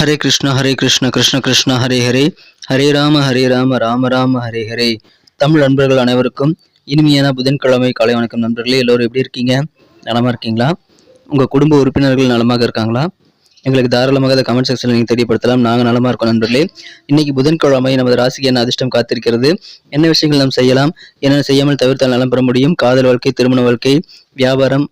ஹரே கிருஷ்ண ஹரே கிருஷ்ண கிருஷ்ண கிருஷ்ண ஹரே ஹரே. ஹரே ராம ஹரே ராம ராம ராம ஹரே ஹரே. தமிழ் நண்பர்கள் அனைவருக்கும் இனிமையான புதன்கிழமை காலை வணக்கம் நண்பர்களே. எல்லோரும் எப்படி இருக்கீங்க? நலமாக இருக்கீங்களா? உங்கள் குடும்ப உறுப்பினர்கள் நலமாக இருக்காங்களா? எங்களுக்கு தாராளமாக அதை கமெண்ட் செக்ஷனில் நீங்கள் தெரியப்படுத்தலாம். நாங்கள் நலமாக இருக்கோம் நண்பர்களே. இன்னைக்கு புதன்கிழமை நமது ராசிக்கு என்ன அதிர்ஷ்டம் காத்திருக்கிறது? என்ன விஷயங்கள் நாம் செய்யலாம்? என்ன செய்யாமல் தவிர்த்தால் நலம் பெற முடியும்? காதல் வாழ்க்கை திருமண வாழ்க்கை வியாபாரம்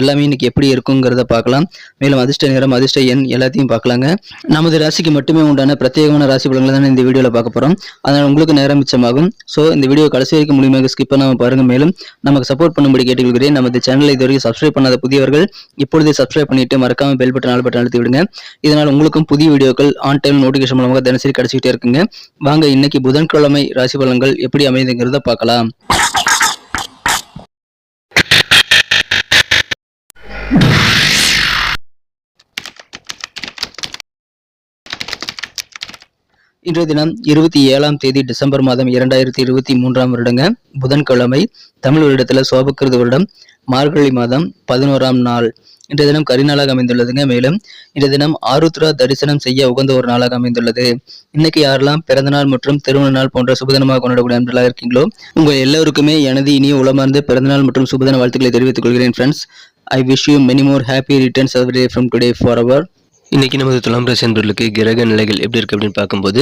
எல்லாமே இன்னைக்கு எப்படி இருக்குங்கிறத பார்க்கலாம். மேலும் அதிர்ஷ்ட நேரம் அதிர்ஷ்ட எண் எல்லாத்தையும் பார்க்கலாங்க. நமது ராசிக்கு மட்டுமே உண்டான பிரத்யேகமான ராசி பலன்களை தான் இந்த வீடியோவில் பார்க்க போகிறோம் அதனால் உங்களுக்கு நேரம் மிச்சமாகும். ஸோ இந்த வீடியோ கடைசி வரைக்கும் முழுமையாக ஸ்கிப் பண்ணாமல் பாருங்கள் மேலும் நமக்கு சப்போர்ட் பண்ணும்படி கேட்டுக்கொள்கிறேன். நமது சேனலை இதுவரைக்கும் சப்ஸ்கிரைப் பண்ணாத புதியவர்கள் இப்பொழுதே சப்ஸ்கிரைப் பண்ணிட்டு மறக்காமல் பெல் பட்டன் ஆல் பட்டன் அழுத்தி விடுங்க. இதனால் உங்களுக்கும் புதிய வீடியோக்கள் ஆன் டைம் நோட்டிஃபிகேஷன் மூலமாக தினசரி கிடச்சிக்கிட்டே இருக்குங்க. வாங்க இன்னைக்கு புதன்கிழமை ராசி பலன்கள் எப்படி அமைதுங்கிறத பார்க்கலாம். இன்றைய தினம் இருபத்தி ஏழாம் தேதி டிசம்பர் மாதம் இரண்டாயிரத்தி இருபத்தி மூன்றாம் வருடங்க. புதன்கிழமை தமிழ் வருடத்தில் சோபக்கிருது வருடம். மார்கழி மாதம் பதினோராம் நாள். இன்றைய தினம் கரிநாளாக அமைந்துள்ளதுங்க. மேலும் இன்றைய தினம் ஆருத்ரா தரிசனம் செய்ய உகந்த ஒரு நாளாக அமைந்துள்ளது. இன்னைக்கு யாரெல்லாம் பிறந்த நாள் மற்றும் திருமண நாள் போன்ற சுபதினமாக கொண்டாடக்கூடிய நண்பர்களாக இருக்கீங்களோ உங்கள் எல்லோருக்குமே எனது இனிய உளமார்ந்த பிறந்தநாள் மற்றும் சுபதின வாழ்த்துக்களை தெரிவித்துக் கொள்கிறேன் friends I wish you many more happy returns of day from today for our இன்னைக்கு நமது துலாம் ராசி என்பவர்களுக்கு கிரக நிலைகள் எப்படி இருக்கு அப்படின்னு பார்க்கும்போது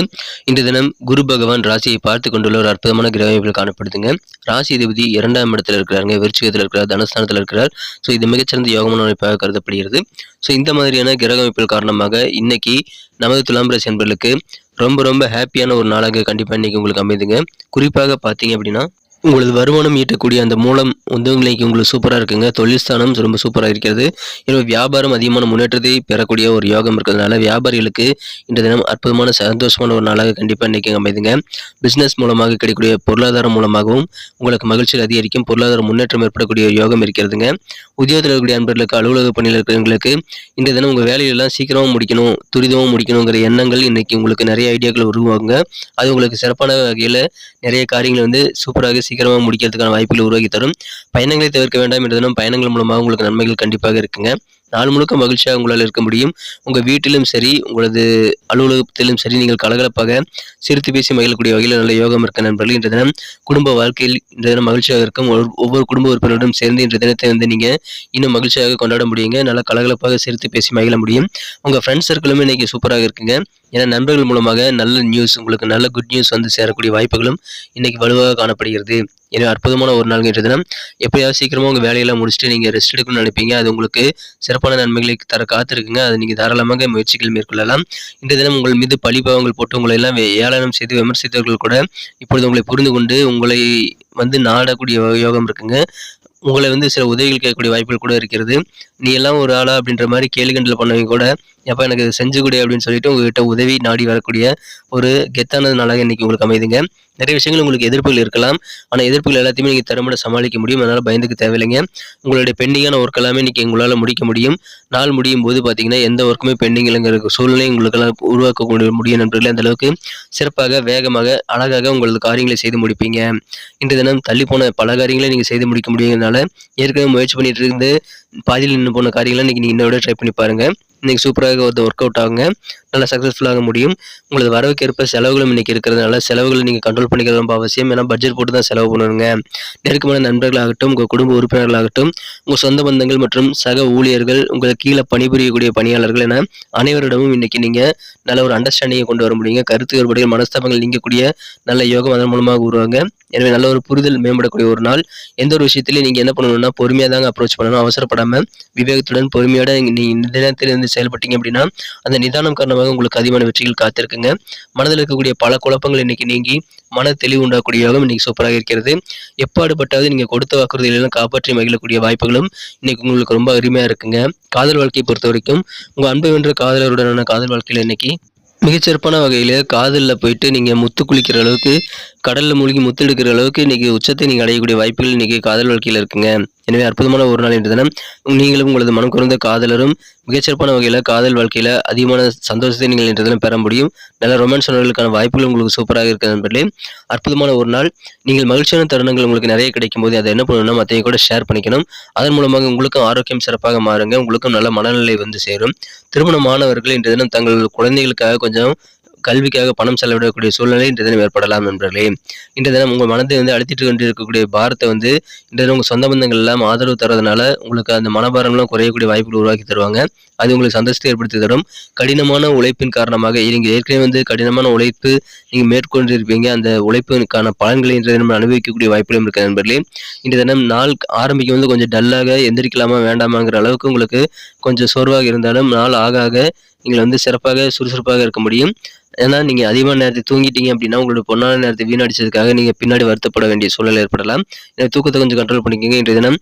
இந்த தினம் குரு பகவான் ராசியை பார்த்து கொண்டுள்ள ஒரு அற்புதமான கிரக அமைப்பில் காணப்படுதுங்க. ராசி அதிபதி இரண்டாம் இடத்துல இருக்கிறாருங்க விருச்சிகத்தில் இருக்கிறார் தனஸ்தானத்தில் இருக்கிறார். ஸோ இது மிகச்சிறந்த யோகமான அமைப்பாக கருதப்படுகிறது. ஸோ இந்த மாதிரியான கிரக அமைப்புகள் காரணமாக இன்னைக்கு நமது துலாம் ராசி என்பவர்களுக்கு ரொம்ப ரொம்ப ஹாப்பியான ஒரு நாளாக கண்டிப்பாக இன்னைக்கு உங்களுக்கு அமைதுங்க. குறிப்பாக பார்த்தீங்க அப்படின்னா உங்களது வருமானம் ஈட்டக்கூடிய அந்த மூலம் வந்து இன்னைக்கு உங்களுக்கு சூப்பராக இருக்குங்க. தொழில் ஸ்தானம் ரொம்ப சூப்பராக இருக்கிறது. எனவே வியாபாரம் அதிகமான முன்னேற்றத்தை பெறக்கூடிய ஒரு யோகம் இருக்கிறதுனால வியாபாரிகளுக்கு இந்த தினம் அற்புதமான சந்தோஷமான ஒரு நாளாக கண்டிப்பாக இன்றைக்கி அமைதுங்க. பிஸ்னஸ் மூலமாக கிடைக்கக்கூடிய பொருளாதாரம் மூலமாகவும் உங்களுக்கு மகிழ்ச்சியில் அதிகரிக்கும். பொருளாதார முன்னேற்றம் ஏற்படக்கூடிய ஒரு யோகம் இருக்கிறதுங்க. உத்தியோகத்தில் இருக்கக்கூடிய அன்பர்களுக்கு அலுவலக பணியில் இருக்கிறவங்களுக்கு இந்த தினம் உங்கள் வேலையெல்லாம் சீக்கிரமாக முடிக்கணும் துரிதமாக முடிக்கணுங்கிற எண்ணங்கள் இன்றைக்கி உங்களுக்கு நிறைய ஐடியாக்கள் உருவாகுங்க. அது உங்களுக்கு சிறப்பான வகையில் நிறைய காரியங்கள் வந்து சூப்பராக சீக்கிரமாக முடிக்கிறதுக்கான வாய்ப்புகளை உருவாக்கி தரும். பயணங்களை தவிர்க்க வேண்டாம் என்ற தினம் பயணங்கள் மூலமாக உங்களுக்கு நன்மைகள் கண்டிப்பாக இருக்குங்க. நாள் முழுக்க மகிழ்ச்சியாக உங்களால் இருக்க முடியும். உங்கள் வீட்டிலும் சரி உங்களது அலுவலகத்திலும் சரி நீங்கள் கலகலப்பாக சிரித்து பேசி மகிழக்கூடிய வகையில் நல்ல யோகம் இருக்க நண்பர்கள் இன்றைய தினம் குடும்ப வாழ்க்கையில் இந்த தினம் மகிழ்ச்சியாக இருக்கும். ஒவ்வொரு குடும்ப உறுப்பினருடன் சேர்ந்து இன்றைய தினத்தை வந்து நீங்கள் இன்னும் மகிழ்ச்சியாக கொண்டாட முடியுங்க. நல்லா கலகலப்பாக சிரித்து பேசி மகிழ முடியும். உங்கள் ஃப்ரெண்ட்ஸ் சர்க்கிளுமே இன்னைக்கு சூப்பராக இருக்குங்க. ஏன்னா நண்பர்கள் மூலமாக நல்ல நியூஸ் உங்களுக்கு நல்ல குட் நியூஸ் வந்து சேரக்கூடிய வாய்ப்புகளும் இன்றைக்கி வலுவாக காணப்படுகிறது. எனவே அற்புதமான ஒரு நாள் இன்றைய தினம். எப்படியாவது சீக்கிரமாக உங்கள் வேலையெல்லாம் முடிச்சுட்டு நீங்கள் ரெஸ்ட் எடுக்கணும்னு நினைப்பீங்க. அது உங்களுக்கு சிறப்பான நன்மைகளை தர காத்திருக்குங்க. அதை நீங்கள் தாராளமாக முயற்சிகள் மேற்கொள்ளலாம். இன்றைய தினம் உங்கள் மீது பழிபாவங்கள் போட்டு உங்களை எல்லாம் ஏளனம் செய்து விமர்சித்தவர்கள் கூட இப்பொழுது உங்களை புரிந்து கொண்டு உங்களை வந்து நாடக்கூடிய யோகம் இருக்குங்க. உங்களை வந்து சில உதவிகள் கேட்கக்கூடிய வாய்ப்புகள் கூட இருக்கிறது. நீ எல்லாம் ஒரு ஆளா அப்படின்ற மாதிரி கேலி பண்ணவங்க கூட அப்போ எனக்கு இதை செஞ்சு கொடு அப்படின்னு சொல்லிட்டு உங்ககிட்ட உதவி நாடி வரக்கூடிய ஒரு கெத்தானது நாளாக இன்னைக்கு உங்களுக்கு அமைதுங்க. நிறைய விஷயங்கள் உங்களுக்கு எதிர்ப்புகள் இருக்கலாம். ஆனால் எதிர்ப்புகள் எல்லாத்தையுமே நீங்கள் திறம்பட சமாளிக்க முடியும். அதனால் பயந்துக்கு தேவையில்லைங்க. உங்களுடைய பெண்டிங்கான ஒர்க் எல்லாமே இன்றைக்கி உங்களால் முடிக்க முடியும். நாள் முடியும் போது பார்த்தீங்கன்னா எந்த ஒர்க்குமே பெண்டிங் இல்லைங்கிற சூழ்நிலை உங்களுக்கெல்லாம் உருவாக்க முடியும் நண்பர்களே. அந்த அளவுக்கு சிறப்பாக வேகமாக அழகாக உங்களது காரியங்களை செய்து முடிப்பீங்க. இன்று தினம் தள்ளி போன பல காரியங்களை நீங்கள் செய்து முடிக்க முடியுங்கிறதுனால ஏற்கனவே முயற்சி பண்ணிட்டு இருந்து பாதியில் நின்று போன காரியங்களை இன்றைக்கி நீங்கள் இன்னொரு ட்ரை பண்ணி பாருங்க. இன்றைக்கி சூப்பராக ஒரு ஒர்க் அவுட் ஆகுங்க. நல்லா சக்ஸஸ்ஃபுல்லாக முடியும். உங்களது வரவுக்கேற்ப செலவுகளும் இன்றைக்கி இருக்கிறதுனால செலவுகளை நீங்கள் கண்ட்ரோல் பண்ணிக்கிறது ரொம்ப அவசியம். ஏன்னா பட்ஜெட் போட்டு தான் செலவு பண்ணணுங்க. நெருக்கமான நண்பர்களாகட்டும் உங்கள் குடும்ப உறுப்பினர்களாகட்டும் உங்கள் சொந்த பந்தங்கள் மற்றும் சக ஊழியர்கள் உங்களுக்கு கீழே பணிபுரியக்கூடிய பணியாளர்கள் என அனைவரிடமும் இன்னைக்கு நீங்கள் நல்ல ஒரு அண்டர்ஸ்டாண்டிங்கை கொண்டு வர முடியுங்க. கருத்து வேறுபாடுகள் மனஸ்தாபங்கள் நீங்கக்கூடிய நல்ல யோகம் அதன் மூலமாக உருவாங்க. எனவே நல்ல ஒரு புரிதல் மேம்படக்கூடிய ஒரு நாள். எந்த ஒரு விஷயத்திலையும் நீங்கள் என்ன பண்ணணும்னா பொறுமையாக தாங்க அப்ரோச் பண்ணணும். அவசரப்படாமல் விவேகத்துடன் பொறுமையோட நீங்கள் நிதானத்தில் இருந்து செயல்பட்டீங்க அப்படின்னா அந்த நிதானம் காரணமாக உங்களுக்கு அதிகமான வெற்றிகள் காத்திருக்குங்க. மனதில் இருக்கக்கூடிய பல குழப்பங்கள் இன்னைக்கு நீங்கி மன தெளிவு உண்டாகக்கூடிய யோகம் இன்னைக்கு சூப்பராக இருக்கிறது. எப்பாடுபட்டாவது நீங்கள் கொடுத்த வாக்குறுதிகளெல்லாம் காப்பாற்றி மகிழக்கூடிய வாய்ப்புகளும் இன்னைக்கு உங்களுக்கு ரொம்ப அருமையாக இருக்குங்க. காதல் வாழ்க்கையை பொறுத்த வரைக்கும் உங்கள் அன்பு வென்ற காதலருடனான காதல் வாழ்க்கையில் இன்னைக்கு மிகச்சிறப்பான வகையில் காதலில் போயிட்டு நீங்கள் முத்து குளிக்கிற அளவுக்கு கடலில் மூழ்கி முத்தெடுக்கிற அளவுக்கு இன்னைக்கு உச்சத்தை நீங்கள் அடையக்கூடிய வாய்ப்புகள் இன்னைக்கு காதல் வாழ்க்கையில் இருக்குங்க. எனவே அற்புதமான ஒரு நாள் என்று தினம். நீங்களும் உங்களது மனம் குறைந்த காதலரும் மிகச்சிறப்பான வகையில் காதல் வாழ்க்கையில் அதிகமான சந்தோஷத்தை நீங்கள் இன்று தினம் பெற முடியும். நல்ல ரொமான்ஸ் உணர்வுகளுக்கான வாய்ப்புகள் உங்களுக்கு சூப்பராக இருக்கிறது நண்பர்களே. அற்புதமான ஒரு நாள். நீங்கள் மகிழ்ச்சியான தருணங்கள் உங்களுக்கு நிறைய கிடைக்கும் போது அதை என்ன பண்ணணும்னா மற்றையும் கூட ஷேர் பண்ணிக்கணும். அதன் மூலமாக உங்களுக்கும் ஆரோக்கியம் சிறப்பாக மாறுங்க. உங்களுக்கும் நல்ல மனநிலை வந்து சேரும். திருமணமானவர்கள் இன்று தினம் தங்கள் குழந்தைகளுக்காக கொஞ்சம் கல்விக்காக பணம் செலவிடக்கூடிய சூழ்நிலை இன்றைய தினம் ஏற்படலாம் நண்பர்களே. இன்றைய தினம் உங்கள் மனதை வந்து அழுத்திட்டு கொண்டு இருக்கக்கூடிய பாரத்தை வந்து இன்றைய தினம் உங்கள் சொந்த பந்தங்கள் எல்லாம் ஆதரவு தரதுனால உங்களுக்கு அந்த மனபாரம்லாம் குறையக்கூடிய வாய்ப்புகள் உருவாக்கி தருவாங்க. அது உங்களுக்கு சந்தோஷத்தை ஏற்படுத்தி தரும். கடினமான உழைப்பின் காரணமாக நீங்கள் ஏற்கனவே வந்து கடினமான உழைப்பு நீங்கள் மேற்கொண்டு இருப்பீங்க அந்த உழைப்பிற்கான பலன்களை இன்றைய தினம் அனுபவிக்கக்கூடிய வாய்ப்புகளும் இருக்கு நண்பர்களே. இன்றைய தினம் நாள் ஆரம்பிக்கும் வந்து கொஞ்சம் டல்லாக எந்திரிக்கலாமா வேண்டாமாங்கிற அளவுக்கு உங்களுக்கு கொஞ்சம் சோர்வாக இருந்தாலும் நாள் ஆக ஆக நீங்கள் வந்து சிறப்பாக சுறுசுறுப்பாக இருக்க முடியும். ஏன்னா நீங்கள் அதிகமான நேரத்தை தூங்கிட்டீங்க அப்படின்னா உங்களோட பொன்னான நேரத்தை வீணடிச்சதுக்காக நீங்கள் பின்னாடி வருத்தப்பட வேண்டிய சூழல் ஏற்படலாம். எனவே தூக்கத்தை கொஞ்சம் கண்ட்ரோல் பண்ணிக்கோங்க. இன்றைய தினம்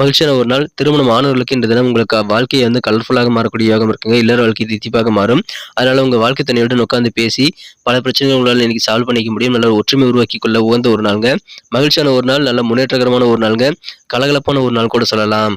மகிழ்ச்சியான ஒரு நாள். திருமணம் ஆனவர்களுக்கு இன்றைய தினம் உங்களுக்கு வாழ்க்கையை வந்து கலர்ஃபுல்லாக மாறக்கூடிய யோகம் இருக்குங்க. இல்லற வாழ்க்கை தித்திப்பாக மாறும். அதனால் உங்கள் வாழ்க்கை தனியுடன் உட்காந்து பேசி பல பிரச்சனைகள் உங்களால் இன்னைக்கு சால்வ் பண்ணிக்க முடியும். நல்ல ஒற்றுமை உருவாக்கி கொள்ள உகந்த ஒரு நாளுங்க. மகிழ்ச்சியான ஒரு நாள். நல்ல முன்னேற்றகரமான ஒரு நாளுங்க. கலகலப்பான ஒரு நாள் கூட சொல்லலாம்.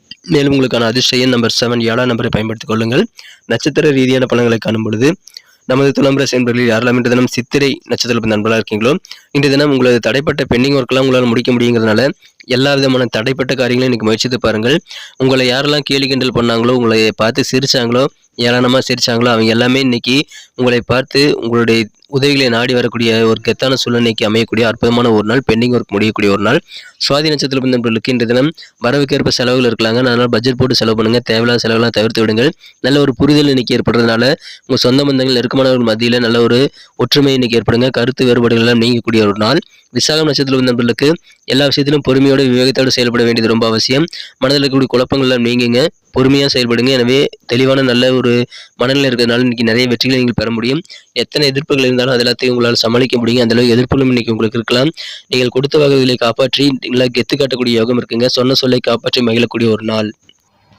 மேலும் உங்களுக்கான அதிர்ஷ்டம் நம்பர் செவன் ஏழாம் நம்பரை பயன்படுத்திக் கொள்ளுங்கள். நட்சத்திர ரீதியான பலன்களை காணும் பொழுது நமது துளம்பரசு என்பவர்களில் யாரெல்லாம் இன்று தினம் சித்திரை நட்சத்திர நண்பர்களாக இருக்கீங்களோ இன்று தினம் உங்களது தடைப்பட்ட பெண்டிங் ஒர்க்கெல்லாம் உங்களால் முடிக்க முடியுங்கிறதுனால எல்லா விதமான தடைப்பட்ட காரியங்களையும் இன்னைக்கு முயற்சித்து பாருங்கள். உங்களை யாரெல்லாம் கேலி கிண்டல் பண்ணாங்களோ உங்களை பார்த்து சிரிச்சாங்களோ ஏளனமாக சிரிச்சாங்களோ அவங்க எல்லாமே இன்றைக்கி உங்களை பார்த்து உங்களுடைய உதவிகளை நாடி வரக்கூடிய ஒரு கெத்தான சூழ்நிலைக்கு அமையக்கூடிய அற்புதமான ஒரு நாள் பெண்டிங் ஒர்க் முடியக்கூடிய ஒரு நாள். சுவாதி நட்சத்திர பிறந்தவர்களுக்கு இன்றைய தினம் வரவுக்கேற்ப செலவுகள் இருக்கலாங்க அதனால் பட்ஜெட் போட்டு செலவு பண்ணுங்கள் தேவையில்லாத செலவுலாம் தவிர்த்து விடுங்கள். நல்ல ஒரு புரிதல் இன்னைக்கு ஏற்படுறதுனால உங்கள் சொந்த பந்தங்கள் நெருக்கமானவர்கள் மத்தியில் நல்ல ஒரு ஒற்றுமை இன்னைக்கு ஏற்படுங்க. கருத்து வேறுபாடுகள் எல்லாம் நீங்கக்கூடிய ஒரு நாள். விசாகம் நட்சத்திர பிறந்தவர்களுக்கு எல்லா விஷயத்திலும் பொறுமையோடு விவேகத்தோடு செயல்பட வேண்டியது ரொம்ப அவசியம். மனதில் இருக்கக்கூடிய குழப்பங்கள் எல்லாம் நீங்குங்க. பொறுமையாக செயல்படுங்க. எனவே தெளிவான நல்ல ஒரு மனநிலை இருக்கிறதுனால இன்னைக்கு நிறைய வெற்றிகளை நீங்கள் பெற முடியும். எத்தனை எதிர்ப்புகள் இருந்தாலும் அது எல்லாத்தையும் உங்களால் சமாளிக்க முடியும். அந்தளவு அளவுக்கு எதிர்ப்புகளும் இன்னைக்கு உங்களுக்கு இருக்கலாம். நீங்கள் கொடுத்த வகைகளை காப்பாற்றி நல்லா கெத்து காட்டக்கூடிய யோகம் இருக்குங்க. சொன்ன சொல்லை காப்பாற்றி மகிழக்கூடிய ஒரு நாள்.